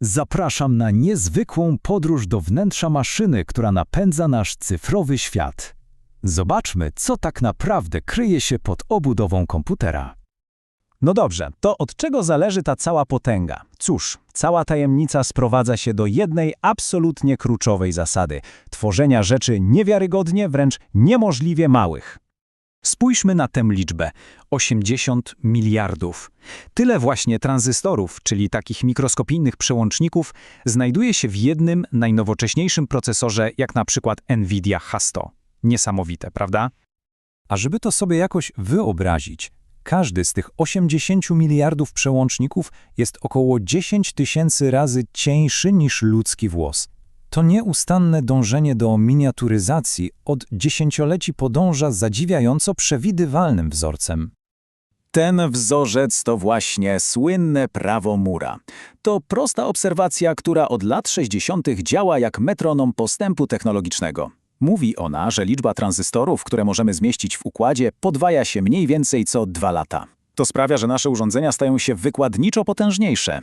Zapraszam na niezwykłą podróż do wnętrza maszyny, która napędza nasz cyfrowy świat. Zobaczmy, co tak naprawdę kryje się pod obudową komputera. No dobrze, to od czego zależy ta cała potęga? Cóż, cała tajemnica sprowadza się do jednej absolutnie kluczowej zasady tworzenia rzeczy niewiarygodnie, wręcz niemożliwie małych. Spójrzmy na tę liczbę 80 miliardów. Tyle właśnie tranzystorów, czyli takich mikroskopijnych przełączników, znajduje się w jednym najnowocześniejszym procesorze, jak na przykład Nvidia H100. Niesamowite, prawda? A żeby to sobie jakoś wyobrazić, każdy z tych 80 miliardów przełączników jest około 10 tysięcy razy cieńszy niż ludzki włos. To nieustanne dążenie do miniaturyzacji od dziesięcioleci podąża zadziwiająco przewidywalnym wzorcem. Ten wzorzec to właśnie słynne prawo Mura. To prosta obserwacja, która od lat 60. działa jak metronom postępu technologicznego. Mówi ona, że liczba tranzystorów, które możemy zmieścić w układzie, podwaja się mniej więcej co dwa lata. To sprawia, że nasze urządzenia stają się wykładniczo potężniejsze.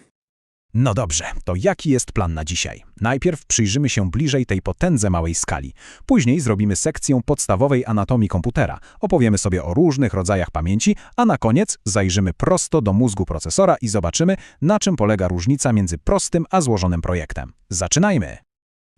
No dobrze, to jaki jest plan na dzisiaj? Najpierw przyjrzymy się bliżej tej potędze małej skali. Później zrobimy sekcję podstawowej anatomii komputera. Opowiemy sobie o różnych rodzajach pamięci, a na koniec zajrzymy prosto do mózgu procesora i zobaczymy, na czym polega różnica między prostym a złożonym projektem. Zaczynajmy!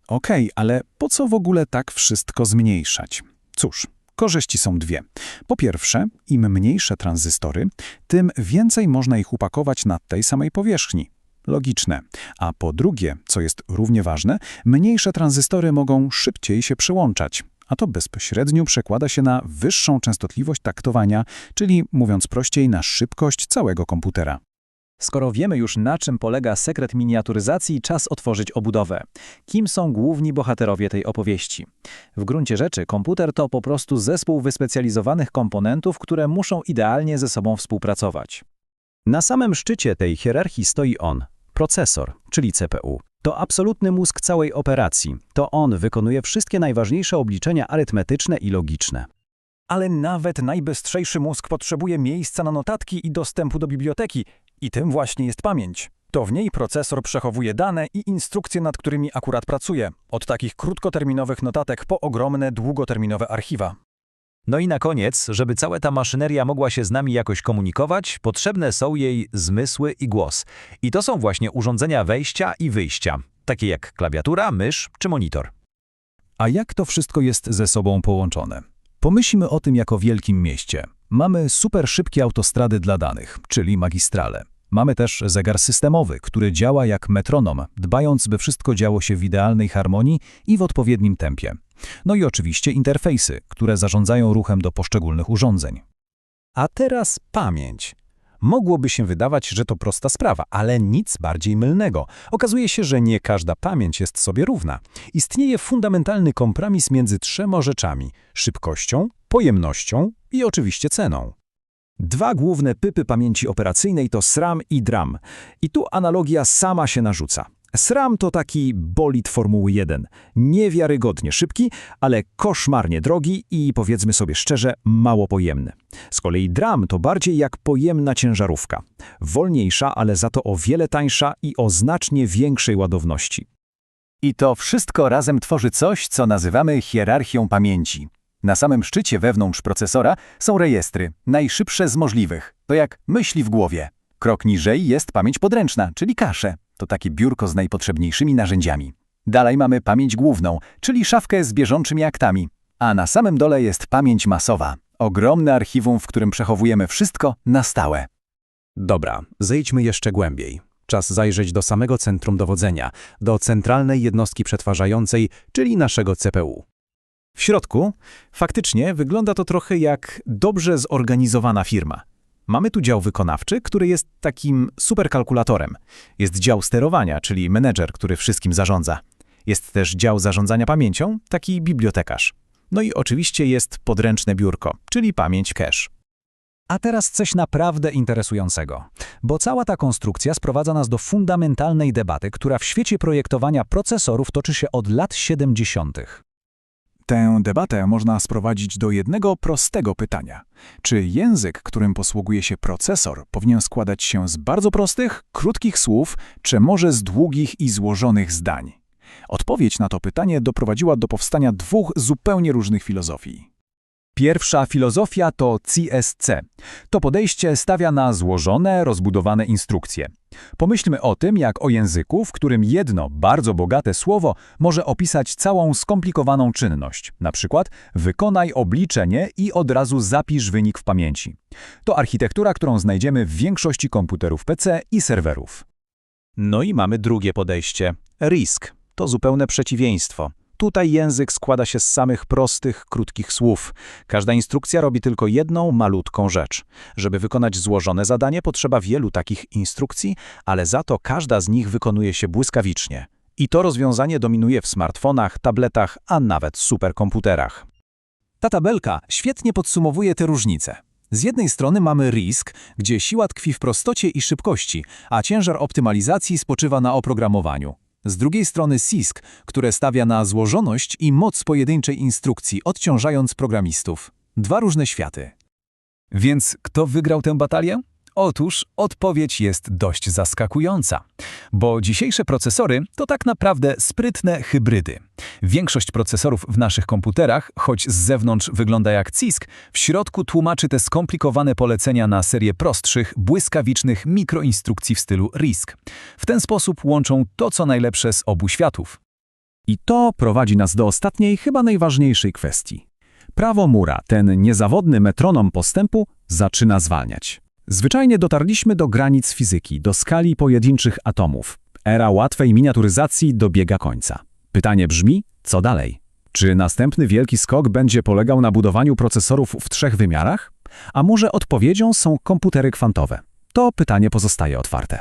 Okej, ale po co w ogóle tak wszystko zmniejszać? Cóż, korzyści są dwie. Po pierwsze, im mniejsze tranzystory, tym więcej można ich upakować na tej samej powierzchni. Logiczne. A po drugie, co jest równie ważne, mniejsze tranzystory mogą szybciej się przyłączać, a to bezpośrednio przekłada się na wyższą częstotliwość taktowania, czyli mówiąc prościej, na szybkość całego komputera. Skoro wiemy już na czym polega sekret miniaturyzacji, czas otworzyć obudowę. Kim są główni bohaterowie tej opowieści? W gruncie rzeczy komputer to po prostu zespół wyspecjalizowanych komponentów, które muszą idealnie ze sobą współpracować. Na samym szczycie tej hierarchii stoi on, procesor, czyli CPU. To absolutny mózg całej operacji. To on wykonuje wszystkie najważniejsze obliczenia arytmetyczne i logiczne. Ale nawet najbystrzejszy mózg potrzebuje miejsca na notatki i dostępu do biblioteki, i tym właśnie jest pamięć. To w niej procesor przechowuje dane i instrukcje, nad którymi akurat pracuje, od takich krótkoterminowych notatek po ogromne, długoterminowe archiwa. No i na koniec, żeby cała ta maszyneria mogła się z nami jakoś komunikować, potrzebne są jej zmysły i głos. I to są właśnie urządzenia wejścia i wyjścia, takie jak klawiatura, mysz czy monitor. A jak to wszystko jest ze sobą połączone? Pomyślmy o tym jako wielkim mieście. Mamy super szybkie autostrady dla danych, czyli magistrale. Mamy też zegar systemowy, który działa jak metronom, dbając, by wszystko działo się w idealnej harmonii i w odpowiednim tempie. No i oczywiście interfejsy, które zarządzają ruchem do poszczególnych urządzeń. A teraz pamięć. Mogłoby się wydawać, że to prosta sprawa, ale nic bardziej mylnego. Okazuje się, że nie każda pamięć jest sobie równa. Istnieje fundamentalny kompromis między trzema rzeczami – szybkością, pojemnością i oczywiście ceną. Dwa główne pypy pamięci operacyjnej to SRAM i DRAM. I tu analogia sama się narzuca. SRAM to taki bolid Formuły 1. Niewiarygodnie szybki, ale koszmarnie drogi i powiedzmy sobie szczerze, mało pojemny. Z kolei DRAM to bardziej jak pojemna ciężarówka. Wolniejsza, ale za to o wiele tańsza i o znacznie większej ładowności. I to wszystko razem tworzy coś, co nazywamy hierarchią pamięci. Na samym szczycie wewnątrz procesora są rejestry, najszybsze z możliwych. To jak myśli w głowie. Krok niżej jest pamięć podręczna, czyli kasze. To takie biurko z najpotrzebniejszymi narzędziami. Dalej mamy pamięć główną, czyli szafkę z bieżącymi aktami. A na samym dole jest pamięć masowa. Ogromne archiwum, w którym przechowujemy wszystko na stałe. Dobra, zejdźmy jeszcze głębiej. Czas zajrzeć do samego centrum dowodzenia, do centralnej jednostki przetwarzającej, czyli naszego CPU. W środku faktycznie wygląda to trochę jak dobrze zorganizowana firma. Mamy tu dział wykonawczy, który jest takim superkalkulatorem. Jest dział sterowania, czyli menedżer, który wszystkim zarządza. Jest też dział zarządzania pamięcią, taki bibliotekarz. No i oczywiście jest podręczne biurko, czyli pamięć cache. A teraz coś naprawdę interesującego, bo cała ta konstrukcja sprowadza nas do fundamentalnej debaty, która w świecie projektowania procesorów toczy się od lat 70. Tę debatę można sprowadzić do jednego prostego pytania. Czy język, którym posługuje się procesor, powinien składać się z bardzo prostych, krótkich słów, czy może z długich i złożonych zdań? Odpowiedź na to pytanie doprowadziła do powstania dwóch zupełnie różnych filozofii. Pierwsza filozofia to CSC. To podejście stawia na złożone, rozbudowane instrukcje. Pomyślmy o tym, jak o języku, w którym jedno, bardzo bogate słowo może opisać całą skomplikowaną czynność. Na przykład wykonaj obliczenie i od razu zapisz wynik w pamięci. To architektura, którą znajdziemy w większości komputerów PC i serwerów. No i mamy drugie podejście. RISK to zupełne przeciwieństwo. Tutaj język składa się z samych prostych, krótkich słów. Każda instrukcja robi tylko jedną malutką rzecz. Żeby wykonać złożone zadanie, potrzeba wielu takich instrukcji, ale za to każda z nich wykonuje się błyskawicznie. I to rozwiązanie dominuje w smartfonach, tabletach, a nawet superkomputerach. Ta tabelka świetnie podsumowuje te różnice. Z jednej strony mamy RISK, gdzie siła tkwi w prostocie i szybkości, a ciężar optymalizacji spoczywa na oprogramowaniu. Z drugiej strony CISK, które stawia na złożoność i moc pojedynczej instrukcji, odciążając programistów. Dwa różne światy. Więc kto wygrał tę batalię? Otóż odpowiedź jest dość zaskakująca, bo dzisiejsze procesory to tak naprawdę sprytne hybrydy. Większość procesorów w naszych komputerach, choć z zewnątrz wygląda jak CISK, w środku tłumaczy te skomplikowane polecenia na serię prostszych, błyskawicznych mikroinstrukcji w stylu RISC. W ten sposób łączą to, co najlepsze z obu światów. I to prowadzi nas do ostatniej, chyba najważniejszej kwestii. Prawo Mura, ten niezawodny metronom postępu, zaczyna zwalniać. Zwyczajnie dotarliśmy do granic fizyki, do skali pojedynczych atomów. Era łatwej miniaturyzacji dobiega końca. Pytanie brzmi, co dalej? Czy następny wielki skok będzie polegał na budowaniu procesorów w trzech wymiarach? A może odpowiedzią są komputery kwantowe? To pytanie pozostaje otwarte.